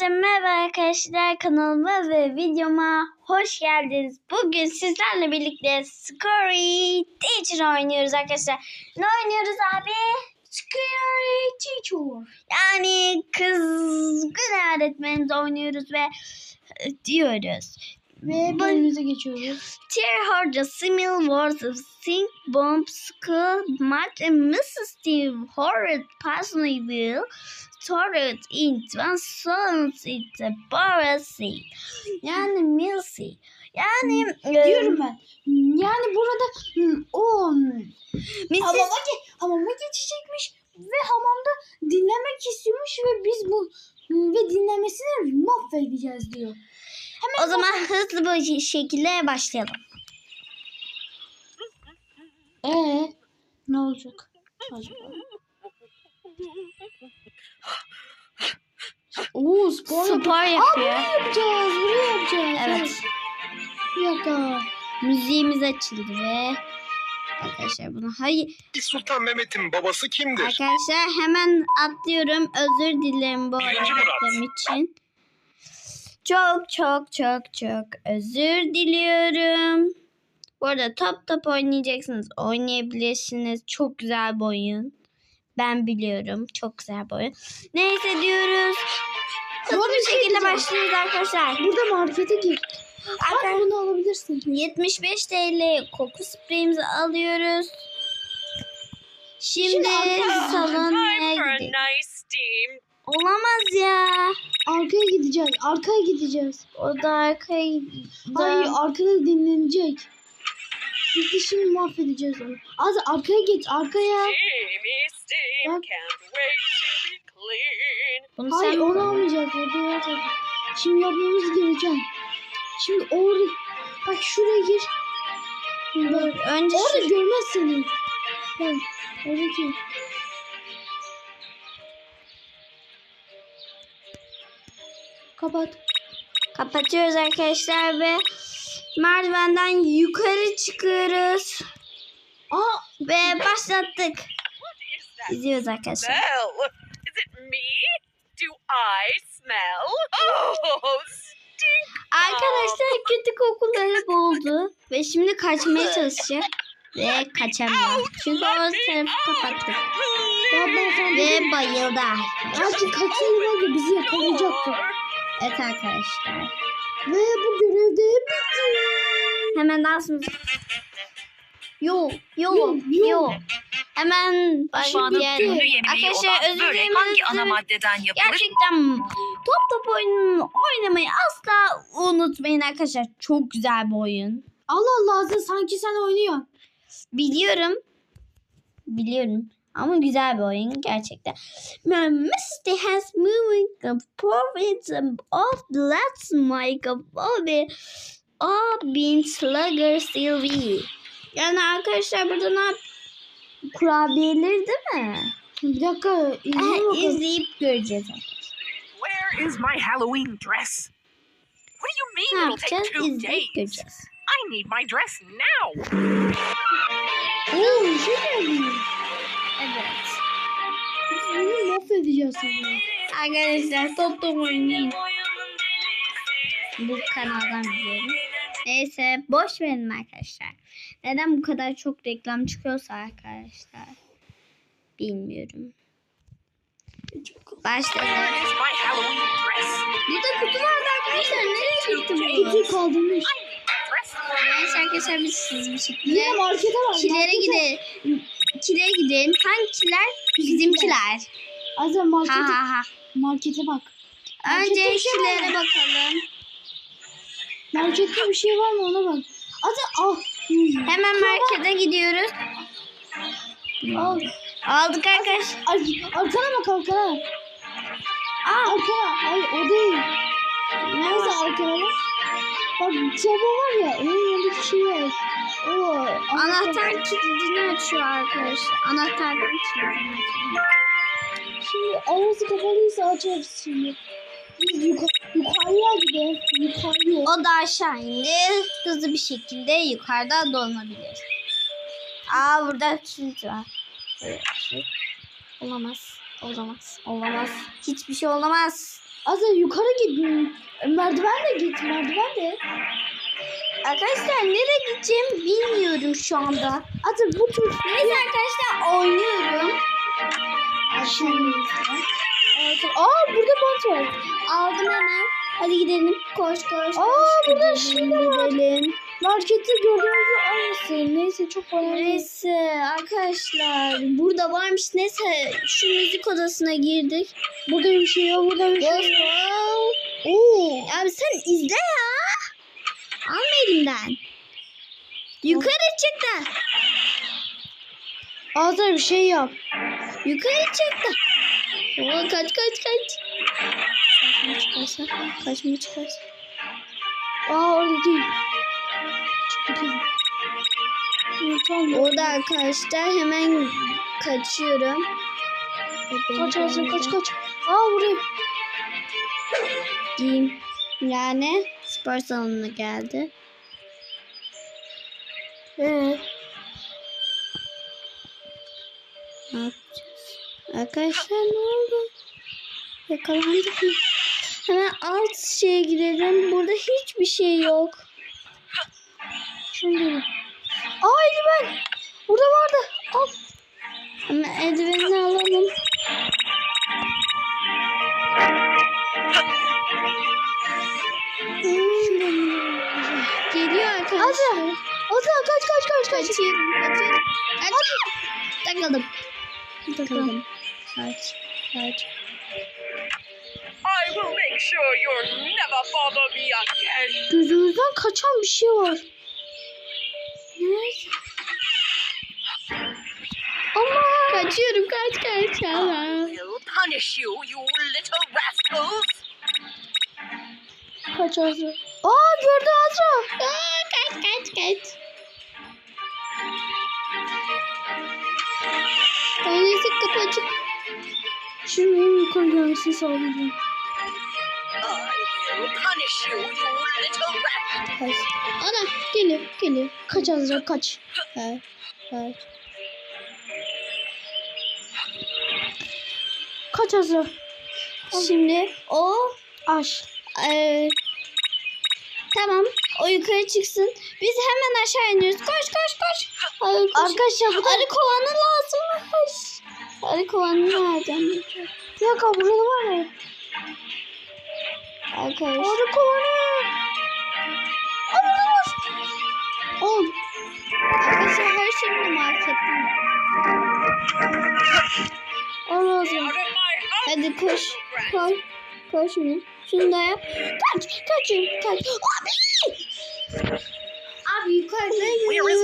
Merhaba arkadaşlar kanalıma ve videoma hoş geldiniz. Bugün sizlerle birlikte Scary Teacher oynuyoruz arkadaşlar. Ne oynuyoruz abi? Scary Teacher. Yani kızgın öğretmenimiz oynuyoruz ve e, diyoruz. Ve bölümümüze geçiyoruz. Tear Horda Simil Wars of Sink Bomb School Match and Mrs. Steve Horrid personally will store it and sons it Barasi. Yani Milsey. Yani e, Diyorum ben. Yani burada hmm, o hmm, Mrs. hamama, ge- hamama geçecekmiş ve hamamda dinlemek istiyormuş ve biz bu hmm, ve dinlemesini mahvedeceğiz diyor. O zaman hızlı bir şekilde başlayalım. Ee ne olacak? Acaba? Oo spor, Spor Aa, yapıyor. buraya yapacağız. Buraya yapacağız. Evet. Bir dakika. Müziğimiz açıldı ve arkadaşlar bunu hayır Sultan Mehmet'in babası kimdir? Arkadaşlar hemen atlıyorum. Özür dilerim bu hareketim için. Çok çok çok çok özür diliyorum. Bu arada top top oynayacaksınız. Oynayabilirsiniz. Çok güzel bir oyun. Ben biliyorum. Çok güzel oyun. Neyse diyoruz. Hızlı bir şey şekilde başlıyoruz arkadaşlar. Burada markete gir. Hadi Arkadaşlar bunu alabilirsin. 75 TL koku spreyimizi alıyoruz. Şimdi, Şimdi arkadaşlar, salonaya Time for a gidelim. nice steam. Olamaz ya. Arkaya gideceğiz. Arkaya gideceğiz. O da arkaya Hayır arkada dinlenecek. Biz de şimdi mahvedeceğiz onu. Az arkaya geç arkaya. Bak. Can't wait to be clean. Bunu Hayır sen onu almayacağız. Orada olacak. Şimdi yapmamız gereken. Şimdi orada bak şuraya gir. Bak. Önce Orada şu- görmez seni. Bak oradaki. Kapat. kapatıyoruz arkadaşlar ve merdivenden yukarı çıkıyoruz. Aa Ve başlattık. İzliyoruz arkadaşlar. smell? Is it me? Do I smell? Oh, stink. Arkadaşlar kötü kokuları buldu. Ve şimdi kaçmaya çalışacak. Ve kaçamıyor. Çünkü o tarafı kapattık. Ve bayıldı. Belki ya bizi yakalayacaktı. Evet arkadaşlar. Ve bu görevde bitti. Hemen dansımızı. Yo, yo, Yo, yo. yo. Hemen başlayalım. Arkadaşlar özür dilerim. hangi ana maddeden yapılır? Gerçekten top top oyununu oynamayı asla unutmayın arkadaşlar. Çok güzel bir oyun. Allah Allah Azra sanki sen oynuyorsun. Biliyorum. Biliyorum. Ama güzel bir oyun gerçekten. My Misty has moving the province of the last Mike of all the all been slugger Sylvie. Yani arkadaşlar burada ne yap? Kurabiyeleri değil mi? Bir dakika Eh, izleyin bakalım. izleyip göreceğiz. Where is my Halloween dress? What do you Ne mean it'll take two İzleyip days? göreceğiz. I need my dress now. Oo bir şey geldi. Evet. Bunu mahvedeceğiz seni. Arkadaşlar top top oynayın. Bu kanaldan biliyorum. Neyse boş verin arkadaşlar. Neden bu kadar çok reklam çıkıyorsa arkadaşlar. Bilmiyorum. Başladı. Burada kutu vardı arkadaşlar. Nereye gitti bu? İki kaldırmış. Neyse arkadaşlar biz bir şekilde Yine markete var. kilere gidelim. Kilere gidelim. Hangi kiler? Bizimkiler. Azra markete, Ha ha ha. markete bak. Önce kilere bakalım. Markette bir şey var mı ona bak. Azra al. Hemen markete gidiyoruz. Al. Aldık arkadaşlar. Ay, arkana bak arkana. Aa, Arkana. Hayır o değil. Nerede arkana bak. Bak soba var ya. Onun yanındaki şey var. O. anahtar kilidini açıyor arkadaşlar. Anahtar kilidini açıyor. Şimdi arası kapalıysa açarız şimdi. Biz yuka yukarıya gidelim. Yukarıya. O da aşağı indi. Hızlı bir şekilde yukarıda dolanabilir. Aa burada kilit var. Olamaz. Olamaz. Olamaz. Hiçbir şey olamaz. Azra yukarı git. Merdiven de git. Merdiven de. Arkadaşlar nereye gideceğim bilmiyorum şu anda. Azra bu tür. Neyse arkadaşlar oynuyorum. Şimdi. Aa burada bant var. Aldım hemen. Hadi gidelim. Koş koş. Aa, koş. burada şey de var. Gidelim. Markette gördüğümüzün aynısı. Neyse çok önemli. Neyse arkadaşlar burada varmış. Neyse şu müzik odasına girdik. Burada bir şey yok. Burada bir şey yok. Oo. Abi sen izle ya. Alma elimden. Yukarı çık da. Azra bir şey yap. Yukarı çık da. Oo, kaç kaç kaç. Kaçma çıkarsa. Kaçma çıkarsa. Aa orada değil. Çık gidelim. İyi, Tamam. Orada arkadaşlar hemen kaçıyorum. Kaç görmeden kaç kaç. Aa buraya. Giyim. Yani spor salonuna geldi. Ee, Ne yapacağız? Arkadaşlar ne oldu? Yakalandık mı? Hemen alt şeye gidelim. Burada hiçbir şey yok. şunu Aa eldiven. Burada vardı. Al. Hemen eldiveni alalım. Geliyor arkadaşlar. Azra. Azra kaç kaç kaç kaç. Kaçıyorum, kaçıyorum. Kaç. Takıldım. Takıldım. Kaç, kaç. I will make sure you'll never bother me again. Gözümüzden kaçan bir şey var. Nerede? Ama kaçıyorum kaç kaç. I will punish you, you little rascals. Kaç Azra. Aa gördü Azra. Aa, kaç kaç kaç. Öyleyse kapı açık. Şimdi en yukarı gelmesini sağlayacağım. Kaç. Ana geliyor geliyor. Kaç Azra kaç. Kaç kaç. Kaç Azra. Şimdi o Aş. Ee, tamam. O yukarı çıksın. Biz hemen aşağı iniyoruz. Koş koş koş. Arı, koş. Arkadaşlar Arı kovanı lazım. Koş. Arı kovanı nereden bir dakika burada var ya. Arkadaş. Arı kovanı. Burada var. Oğlum. Arkadaşlar her şeyini marketten. House, Hadi koş. Koş. Koş şunu. Şunu da yap. Kaç. Kaçın. Kaç. Abi. Abi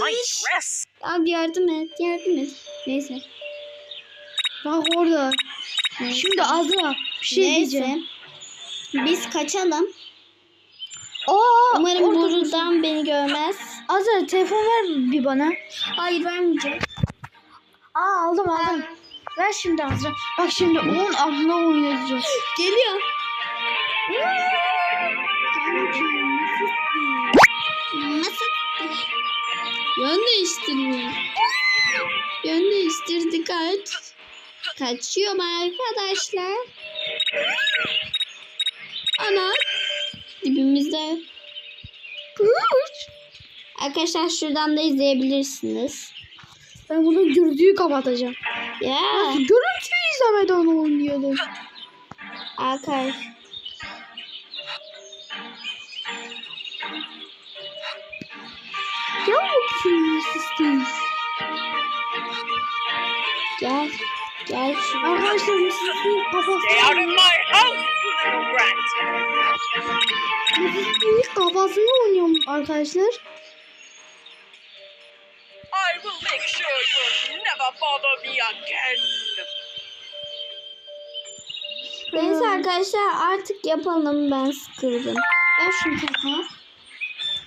my dress? Abi yardım et. Yardım et. Neyse. Bak orada. Neyse. Şimdi Azra bir şey Neyse. diyeceğim. Biz kaçalım. Aa, Umarım orada buradan beni görmez. Azra telefon ver bir bana. Hayır vermeyecek. Aa aldım aldım. Ver şimdi Azra. Bak şimdi onun aklına onu yazacağız. Geliyor. Nasıl? Yön değiştirmiyor. Yön değiştirdi kaç. Kaçıyorum arkadaşlar. Ana. Dibimizde. Arkadaşlar şuradan da izleyebilirsiniz. Ben bunu görüntüyü kapatacağım. Ya Görüntüyü izlemeden oynayalım. arkadaş. Arkadaşlar. I will make sure you'll never bother me again. Neyse arkadaşlar artık yapalım ben sıkıldım. Ben şunu takma.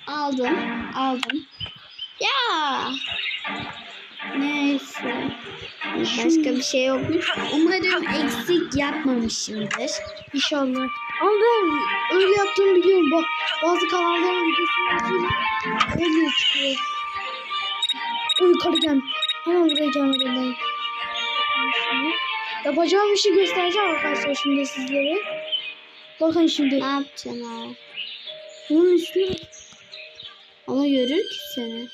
Aldım. Aldım. Ya. Neyse. Başka bir şey yokmuş. Umarım eksik yapmamışımdır. İnşallah. Ama ben öyle yaptığımı biliyorum. Bak bazı kanalların izliyorum. Öyle çıkıyor. Yukarı gel. Hemen buraya gelmeden ben. Yapacağım işi göstereceğim arkadaşlar şimdi sizlere. Bakın şimdi. Ne yapacaksın abi? Bunun üstüne Ama görür ki seni.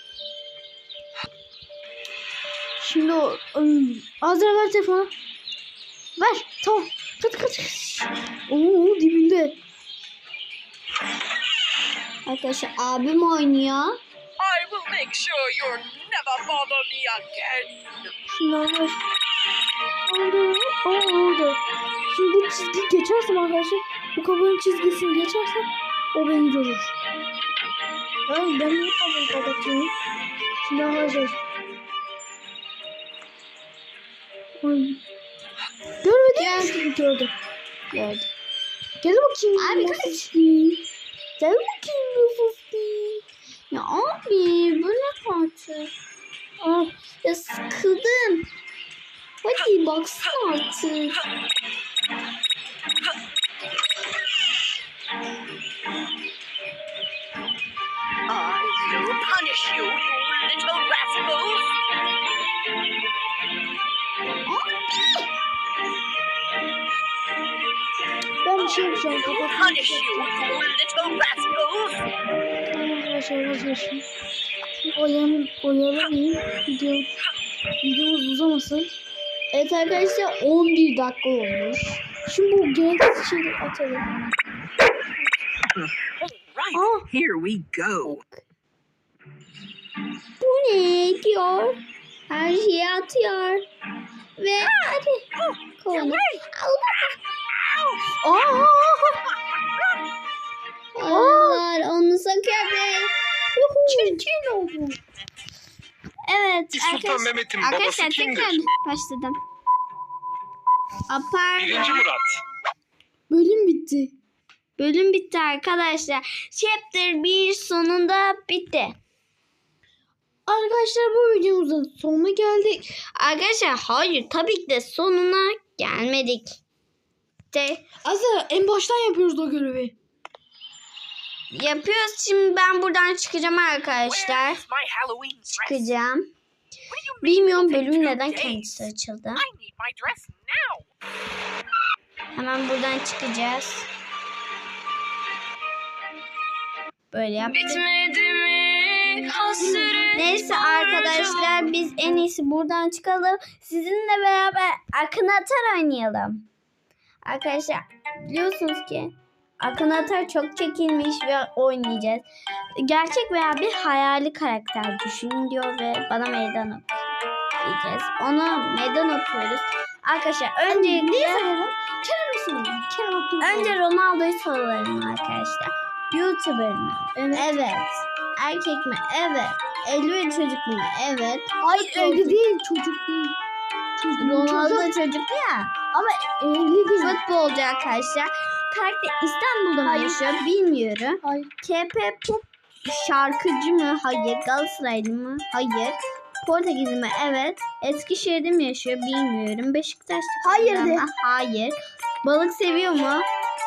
Şimdi o ım, Azra ver telefonu. Ver. Tamam. Kaç kaç. Oo Arkadaşlar abim oynuyor. I will make sure you'll never bother me again. Şundan ver. Oldu. Oldu. Şimdi bu çizgi geçersem arkadaşlar bu kabuğun çizgisini geçersem o beni görür. Ben, ben niye kabuğu kapatıyorum? Şimdi arkadaşlar. Ay. Görmedi mi? Gördüm. Gördüm. Gel bakayım. Abi nasıl kaç. Değil. Gel bakayım nasıl değil. Ya abi bu ne parça? Aa, Ya sıkıldım. Hadi baksana artık. I will punish you, you little rascals. ben bir şey yapacağım. Kafasını Punish you, you little. Arkadaşlar vazgeçtim. Oyalan, oyalamayayım. Video, videomuz uzamasın. Evet arkadaşlar 11 dakika olmuş. Şimdi bu gereksiz şeyleri atalım. Ah. here we go. Bu ne diyor? Her şeyi atıyor. Ve hadi konu. Aa! Allah onu sakın. Çirkin oldu. Evet Sultan arkadaşlar, Mehmet'in babası arkadaşlar kimdir? tekrar başladım. Apar. Birinci Murat. Bölüm bitti. Bölüm bitti arkadaşlar. Chapter 1 sonunda bitti. Arkadaşlar bu videomuzun sonuna geldik. Arkadaşlar hayır tabii ki de sonuna gelmedik. De Aslında en baştan yapıyoruz o görevi. Yapıyoruz. Şimdi ben buradan çıkacağım arkadaşlar. Çıkacağım. Bilmiyorum bölüm neden kendisi açıldı. Hemen buradan çıkacağız. Böyle yaptık. Neyse arkadaşlar biz en iyisi buradan çıkalım. Sizinle beraber Akın Atar oynayalım. Arkadaşlar biliyorsunuz ki Akın Atar çok çekilmiş ve oynayacağız. Gerçek veya bir hayali karakter düşünün diyor ve bana meydan okuyacağız. Ona meydan okuyoruz. Arkadaşlar öncelikle sayalım? Kerem sayalım. Kerem Abdul önce Ronaldo'yu soralım arkadaşlar. YouTuber mı? Evet. Erkek mi? Evet. Evli ve çocuk mu? Evet. Hayır evli değil çocuk değil. Çocuk, Ronaldo çocuk çocuk ya. ama evli değil. Futbolcu arkadaşlar. Karakter İstanbul'da mı Hayır. yaşıyor bilmiyorum. Hayır. KP Pop şarkıcı mı? Hayır. Galatasaraylı mı? Hayır. Portekizli mi? Evet. Eskişehir'de mi yaşıyor? Bilmiyorum. Beşiktaş'ta Hayır de. Hayır. Balık seviyor mu?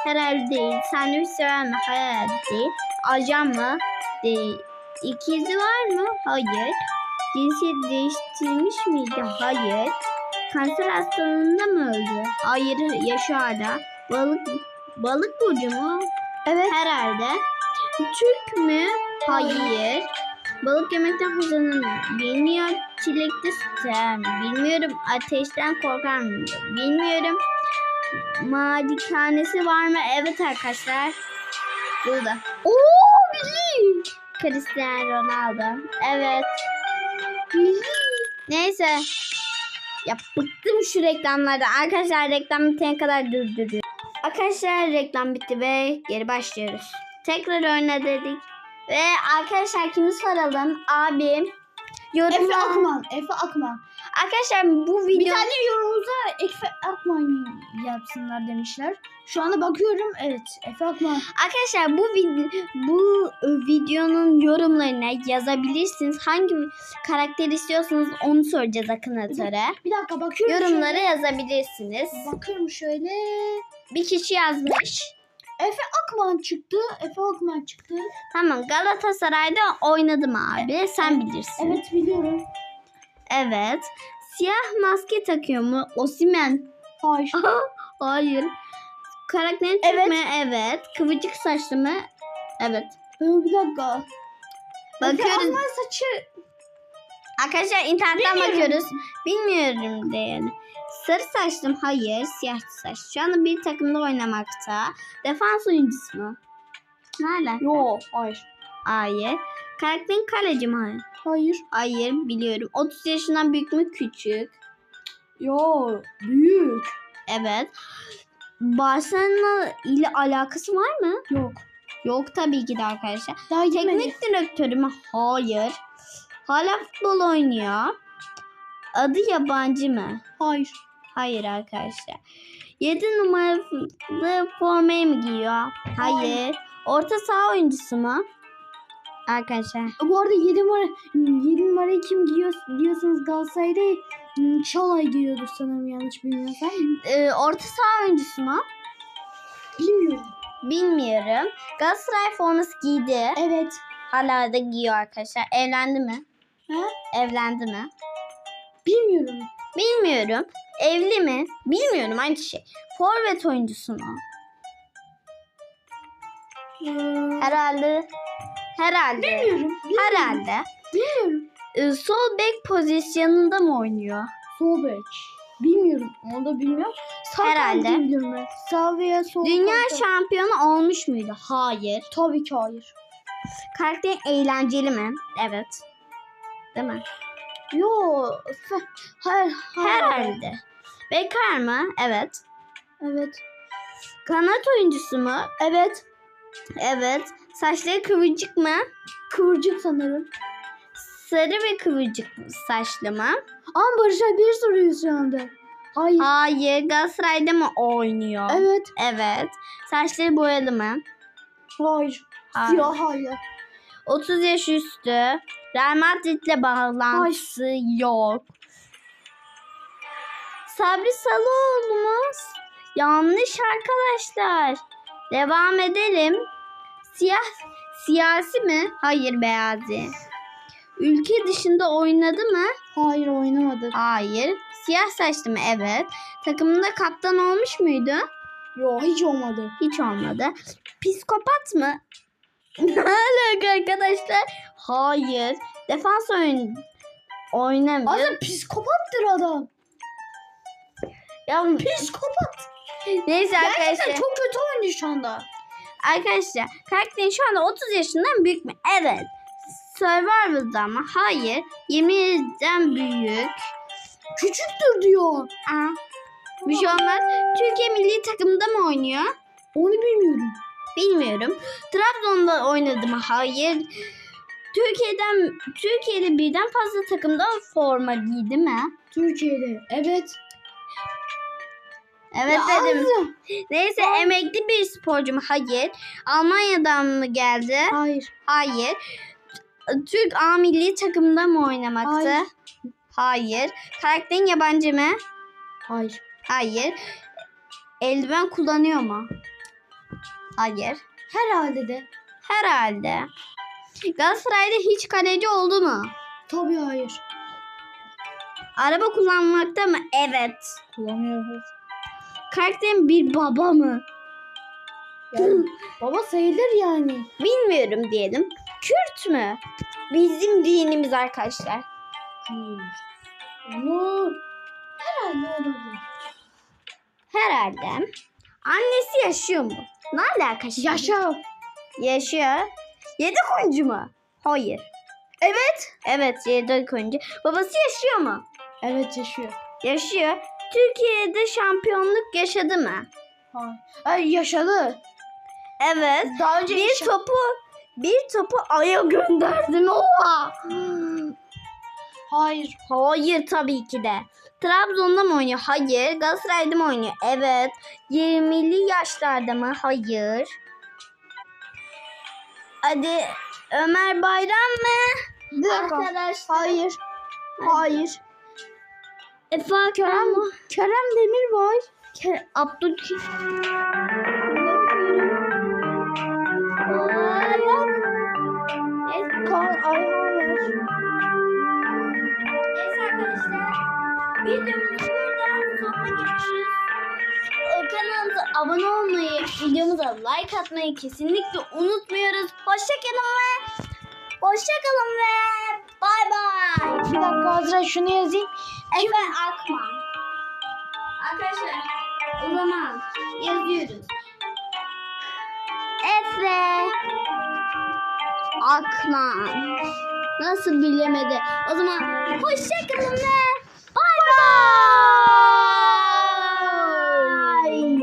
Herhalde değil. Sandviç sever mi? Herhalde değil. Ajan mı? Değil. İkizi var mı? Hayır. Cinsiyet değiştirmiş miydi? Hayır. Kanser hastalığında mı öldü? Hayır. Yaşıyor hala. Balık balık burcu mu? Evet. Herhalde. Türk mü? Hayır. Balık yemekten hoşlanır? Bilmiyor. Çilekli süt sever mi? Bilmiyorum. Ateşten korkar mı? Bilmiyorum. Malikanesi var mı? Evet arkadaşlar. Burada. Oo bildim. Cristiano Ronaldo. Evet. Neyse. Ya bıktım şu reklamlardan. Arkadaşlar reklam bitene kadar durduruyor. Arkadaşlar reklam bitti ve geri başlıyoruz. Tekrar oyna dedik. Ve arkadaşlar kimi soralım? Abim. Efe Yorumlar. Akman. Efe Akman. Arkadaşlar bu Bir video... tane yorumumuza Efe Akman yapsınlar demişler. Şu anda bakıyorum. Evet. Efe Akman. Arkadaşlar bu video, bu videonun yorumlarına yazabilirsiniz. Hangi karakter istiyorsanız onu soracağız Akın Atar'a. Bir dakika bakıyorum. Yorumlara şöyle. yazabilirsiniz. Bakıyorum şöyle. Bir kişi yazmış. Efe Akman çıktı. Efe Akman çıktı. Tamam Galatasaray'da oynadım abi. Sen bilirsin. Evet biliyorum. Evet. Siyah maske takıyor mu? Osimen. Hayır. Hayır. Karakterin Türk Evet. mü? Evet. Kıvırcık saçlı mı? Evet. Ee, bir dakika. Bakıyoruz. Ama saçı Arkadaşlar internetten Bilmiyorum. bakıyoruz. Bilmiyorum de yani. Sarı saçlım hayır. Siyah saç. Şu anda bir takımda oynamakta. Defans oyuncusu mu? Nerede? yok. Hayır. Hayır. Karakterin kaleci mi? Hayır. Hayır. Hayır biliyorum. 30 yaşından büyük mü küçük? Yok. Büyük. Evet. Barcelona ile alakası var mı? Yok. Yok tabii ki de arkadaşlar. Daha gitmedi. Teknik direktörü mü? Hayır. Hala futbol oynuyor. Adı yabancı mı? Hayır. Hayır arkadaşlar. 7 numaralı formayı mı giyiyor? Hayır. Orta saha oyuncusu mu? Arkadaşlar. Bu arada 7 numara 7 numarayı kim giyiyor diyorsanız Galatasaray'da hmm, Şalay giyiyordu sanırım yanlış bilmiyorsam. Ee, orta saha oyuncusu mu? Bilmiyorum. Bilmiyorum. Galatasaray forması giydi. Evet. Hala da giyiyor arkadaşlar. Evlendi mi? Ha? Evlendi mi? Bilmiyorum. Bilmiyorum. Evli mi? Bilmiyorum aynı şey. Forvet oyuncusu mu? Ee, Herhalde. Herhalde. bilmiyorum. Herhalde. Bilmiyorum. Ee, sol bek pozisyonunda mı oynuyor? Sol bek. Bilmiyorum. Onu da bilmiyorum. Sağ Herhalde. ben. Sağ veya sol Dünya kanadı. şampiyonu olmuş muydu? Hayır. Tabii ki hayır. Karakter eğlenceli mi? Evet. Değil mi? Yo. hayır. Herhalde. Bekar mı? Evet. Evet. Kanat oyuncusu mu? Evet. Evet. Saçları kıvırcık mı? Kıvırcık sanırım. Sarı ve kıvırcık saçlı mı? Ama Barış bir soruyor şu anda. Hayır. Hayır. Galatasaray'da mı oynuyor? Evet. Evet. Saçları boyalı mı? Hayır. Hayır. Siyah hayır. 30 yaş üstü. Real Madrid'le bağlantısı yok. Sabri Salıoğlu mu? Yanlış arkadaşlar. Devam edelim. Siyah siyasi mi? Hayır beyazi. Ülke dışında oynadı mı? Hayır oynamadı. Hayır. Siyah saçlı mı? Evet. Takımında kaptan olmuş muydu? Yo hiç olmadı. Hiç olmadı. Psikopat mı? Ne alaka arkadaşlar? Hayır. Defans oyun oynamıyor. Aslında psikopattır adam. Ya, Psikopat. neyse Gerçekten arkadaşlar. çok kötü oynuyor şu anda. Arkadaşlar karakterin şu anda 30 yaşından büyük mü? Evet. Survival'da mı? Hayır. 20'den büyük. Küçüktür diyor. Aa, bir şey olmaz. Türkiye milli takımda mı oynuyor? Onu bilmiyorum. Bilmiyorum. Trabzon'da oynadı mı? Hayır. Türkiye'den Türkiye'de birden fazla takımda forma giydi mi? Türkiye'de. Evet. Evet Ya dedim. ağzım. Neyse emekli bir sporcu mu? Hayır. Almanya'dan mı geldi? Hayır. Hayır. Türk A milli takımda mı oynamaktı? Hayır. Hayır. Karakterin yabancı mı? Hayır. Hayır. Eldiven kullanıyor mu? Hayır. Herhalde de. Herhalde. Galatasaray'da hiç kaleci oldu mu? Tabii hayır. Araba kullanmakta mı? Evet. Kullanıyoruz. Karakterin bir baba mı? Yani baba sayılır yani. Bilmiyorum diyelim. Kürt mü? Bizim dinimiz arkadaşlar. Ama herhalde olabilir. Herhalde. Annesi yaşıyor mu? Ne alakası? Yaşa. Yaşıyor. Yedek oyuncu mu? Hayır. Evet. Evet yedek oyuncu. Babası yaşıyor mu? Evet yaşıyor. Yaşıyor. Türkiye'de şampiyonluk yaşadı mı? Hayır. Ay, yaşadı. Evet. Daha önce Bir yaşa- topu bir topu aya gönderdi mi? Oha! Hayır. Hayır tabii ki de. Trabzon'da mı oynuyor? Hayır. Galatasaray'da mı oynuyor? Evet. 20'li yaşlarda mı? Hayır. Hadi Ömer Bayram mı? Dakika. Arkadaşlar. Hayır. Hayır. Efe Kerem Kerem, mi? Kerem Demir var. Ke- Abdülkerim. Sonuna gelmişiz. Ee, Kanalımıza abone olmayı videomuza like atmayı kesinlikle unutmuyoruz. Hoşçakalın ve hoşçakalın ve bay bay. Bir dakika Azra şunu yazayım. Efe Akman. Arkadaşlar o zaman yazıyoruz. Efe Akman. Nasıl bilemedi? O zaman hoşçakalın ve 와!